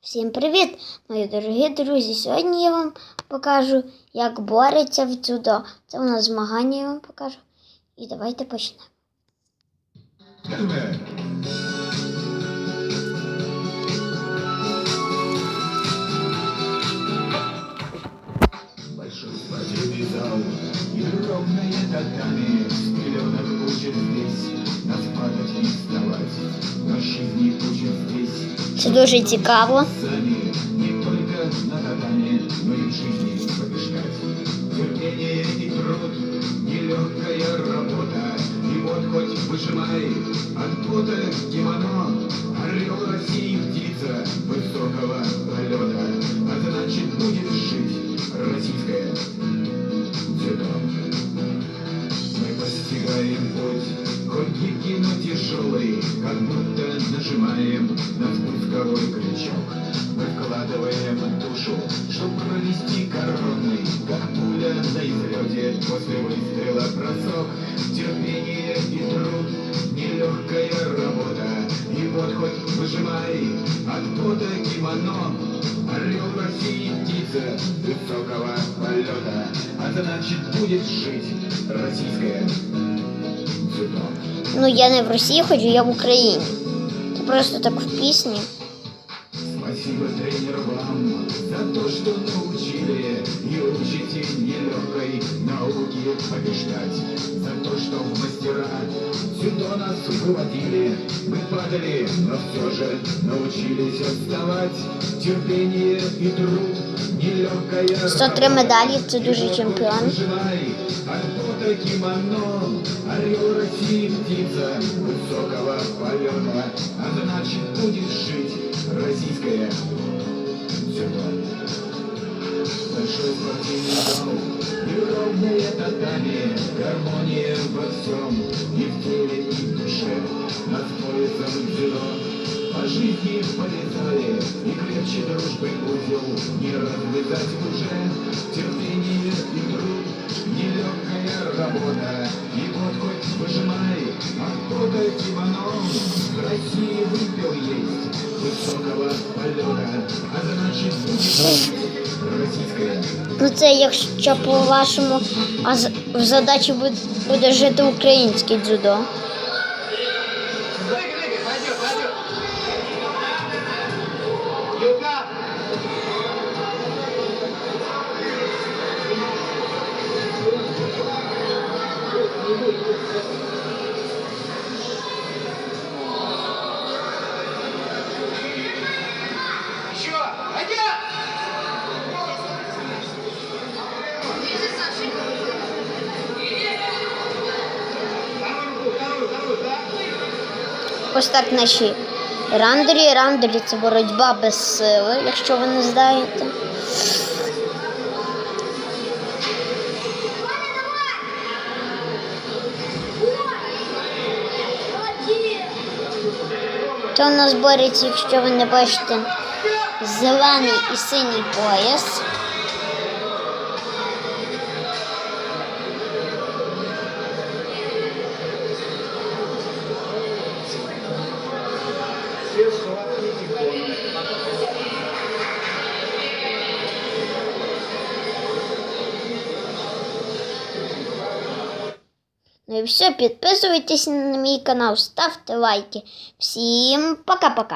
Всім привіт, мої дорогі друзі! Сьогодні я вам покажу, як бореться в дзюдо. Це у нас змагання, я вам покажу. І давайте почнемо. И вот хоть выжимай От пота кимоно Орел России птица дикий, но тяжелый Как будто нажимаем на спусковой крючок. Мы вкладываем душу Чтоб провести коронный Как пуля на излете После выстрела бросок. Терпение и труд Нелегкая работа. И вот хоть выжимай От пота кимоно Орел России птица высокого полета. А значит будет жить российская Ну, я не в Росії ходжу, я в Україні. Це просто так в пісні. Спасибо, тренер, вам за то, что научили и учите нелегкой науке побеждать. За то, что в мастера дзюдо нас выводили. Мы падали, но все же научились вставать. Терпение и труд, нелегкая 103 медалі, це дуже чемпіон. Выживай, пота кимоно, орел России птица высокого полета, а значит будет жить российская дзюдо. Большой спортивный зал и ровные татами, гармония во всем, и в теле, и в душе, над поясом дзюдо. По жизни полетали, и крепче дружбы узел не развязать уже. Терпение и труд, нелегкая работа, и вот хоть выжимай, от пота кимоно. В России выпил есть высокого полета, а значит будет российская Ну, це якщо по-вашому, а з- в задачі буде, буде жити українське дзюдо. Ось так наші рандері. Рандері це боротьба без сили, якщо ви не знаєте. То у нас бореться, якщо ви не бачите, зелений і синій пояс. Ну і все, підписуйтесь на мій канал, ставте лайки. Всім пока-пока.